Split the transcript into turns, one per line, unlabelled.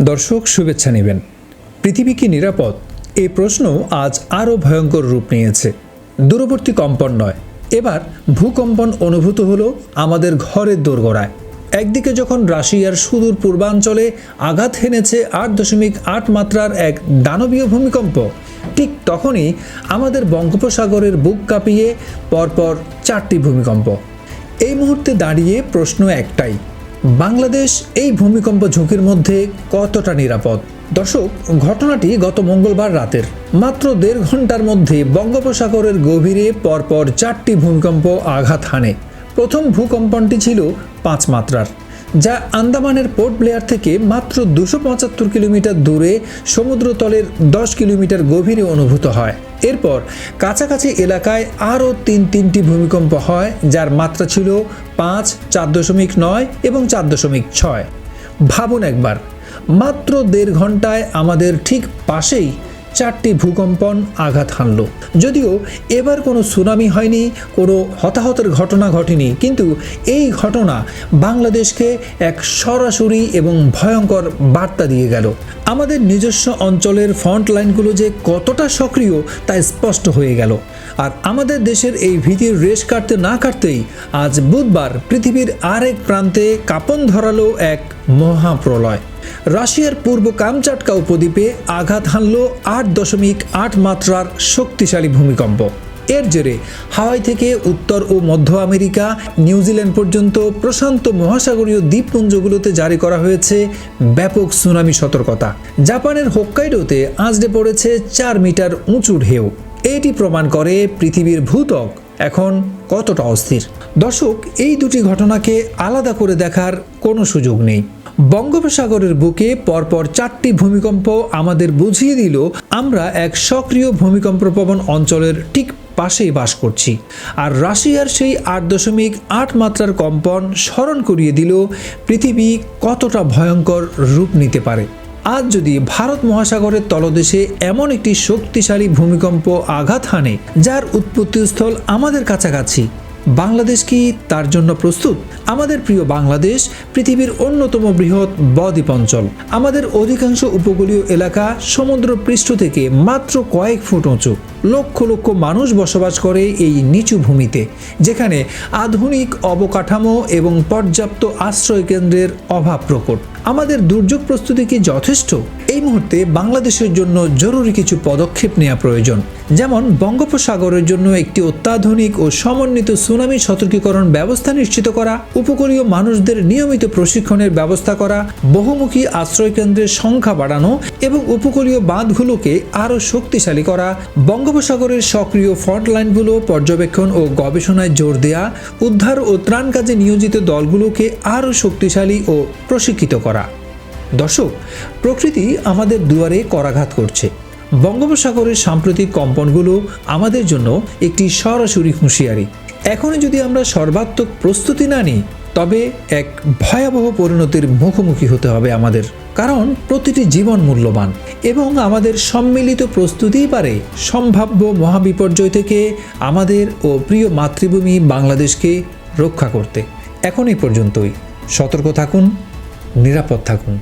দর্শক, শুভেচ্ছা নেবেন। পৃথিবী কি নিরাপদ? এই প্রশ্ন আজ আরও ভয়ঙ্কর রূপ নিয়েছে। দূরবর্তী কম্পন নয়। এবার ভূকম্পন অনুভূত হলো আমাদের ঘরের দোরগোড়ায়। একদিকে যখন রাশিয়ার সুদূর পূর্বাঞ্চলে আঘাত হেনেছে আট দশমিক আট মাত্রার এক দানবীয় ভূমিকম্প, ঠিক তখনই আমাদের বঙ্গোপসাগরের বুক কাঁপিয়ে পরপর চারটি ভূমিকম্প। এই মুহূর্তে দাঁড়িয়ে প্রশ্ন একটাই বাংলাদেশ এই ভূমিকম্প ঝুঁকির মধ্যে কতটা নিরাপদ? দর্শক, ঘটনাটি গত মঙ্গলবার রাতের। মাত্র দেড় ঘণ্টার মধ্যে বঙ্গোপসাগরের গভীরে পরপর চারটি ভূমিকম্প আঘাত হানে। প্রথম ভূকম্পনটি ছিল পাঁচ মাত্রার। যা আন্দামানের পোর্ট ব্লেয়ার থেকে মাত্র দুশো পঁচাত্তর কিলোমিটার দূরে সমুদ্রতলের দশ কিলোমিটার গভীরে অনুভূত হয়। এরপর কাছাকাছি এলাকায় আরও তিন তিনটি ভূমিকম্প হয়, যার মাত্রা ছিল পাঁচ, চার দশমিক নয় এবং চার দশমিক ছয়। ভাবুন একবার, মাত্র দেড় ঘন্টায় আমাদের ঠিক পাশেই চারটি ভূকম্পন আঘাত হানল। যদিও এবার কোনো সুনামি হয়নি, কোনো হতাহতের ঘটনা ঘটেনি, কিন্তু এই ঘটনা বাংলাদেশকে এক সরাসরি এবং ভয়ঙ্কর বার্তা দিয়ে গেল। আমাদের নিজস্ব অঞ্চলের ফ্রন্ট লাইনগুলো যে কতটা সক্রিয় তা স্পষ্ট হয়ে গেল। আর আমাদের দেশের এই ভীতির রেশ কাটতে না কাটতেই আজ বুধবার পৃথিবীর আরেক প্রান্তে কাপন ধরালো এক মহাপ্রলয়। রাশিয়ার পূর্ব কামচাটকা উপদ্বীপে আঘাত হানল আট দশমিক আট মাত্রার শক্তিশালী ভূমিকম্প। এর জেরে হাওয়াই থেকে উত্তর ও মধ্য আমেরিকা, নিউজিল্যান্ড পর্যন্ত প্রশান্ত মহাসাগরীয় দ্বীপপুঞ্জগুলোতে জারি করা হয়েছে ব্যাপক সুনামি সতর্কতা। জাপানের হোক্কাইডোতে আঁচড়ে পড়েছে চার মিটার উঁচু ঢেউ। এটি প্রমাণ করে পৃথিবীর ভূত্বক এখন কতটা অস্থির। দর্শক, এই দুটি ঘটনাকে আলাদা করে দেখার কোনো সুযোগ নেই। বঙ্গোপসাগরের বুকে পরপর চারটি ভূমিকম্প আমাদের বুঝিয়ে দিল, আমরা এক সক্রিয় ভূমিকম্প প্রবণ অঞ্চলের ঠিক পাশেই বাস করছি। আর রাশিয়ার সেই আট দশমিক আট মাত্রার কম্পন স্মরণ করিয়ে দিল, পৃথিবী কতটা ভয়ঙ্কর রূপ নিতে পারে। আজ যদি ভারত মহাসাগরের তলদেশে এমন একটি শক্তিশালী ভূমিকম্প আঘাত হানে, যার উৎপত্তিস্থল আমাদের কাছাকাছি বাংলাদেশ কি তার জন্য প্রস্তুত? আমাদের প্রিয় বাংলাদেশ, পৃথিবীর অন্যতম বৃহৎ বদ্বীপ অঞ্চল আমাদের অধিকাংশ উপকূলীয় এলাকা সমুদ্র পৃষ্ঠ থেকে মাত্র কয়েক ফুট উঁচু। লক্ষ লক্ষ মানুষ বসবাস করে এই নিচু ভূমিতে, যেখানে আধুনিক অবকাঠামো এবং পর্যাপ্ত আশ্রয় কেন্দ্রের অভাব প্রকট। আমাদের দুর্যোগ প্রস্তুতি কি যথেষ্ট? এই মুহূর্তে বাংলাদেশের জন্য জরুরি কিছু পদক্ষেপ নেওয়া প্রয়োজন। যেমন, বঙ্গোপসাগরের জন্য একটি অত্যাধুনিক ও সমন্বিত সুনামি সতর্কীকরণ ব্যবস্থা নিশ্চিত করা, উপকূলীয় মানুষদের নিয়মিত প্রশিক্ষণের ব্যবস্থা করা, বহুমুখী আশ্রয় কেন্দ্রের সংখ্যা বাড়ানো এবং উপকূলীয় বাঁধগুলোকে আরও শক্তিশালী করা, বঙ্গোপসাগরের সক্রিয় ফ্রন্ট লাইনগুলো পর্যবেক্ষণ ও গবেষণায় জোর দেয়া, উদ্ধার ও ত্রাণ কাজে নিয়োজিত দলগুলোকে আরও শক্তিশালী ও প্রশিক্ষিত করা। দর্শক, প্রকৃতি আমাদের দুয়ারে করাঘাত করছে। বঙ্গোপসাগরের সাম্প্রতিক কম্পনগুলো আমাদের জন্য একটি সরাসরি হুঁশিয়ারি। এখনই যদি আমরা সর্বাত্মক প্রস্তুতি না নিই, তবে এক ভয়াবহ পরিণতির মুখোমুখি হতে হবে আমাদের। কারণ প্রতিটি জীবন মূল্যবান এবং আমাদের সম্মিলিত প্রস্তুতিই পারে সম্ভাব্য মহাবিপর্যয় থেকে আমাদের ও প্রিয় মাতৃভূমি বাংলাদেশকে রক্ষা করতে। এখন এই পর্যন্তই। সতর্ক থাকুন, নিরাপদ থাকুন।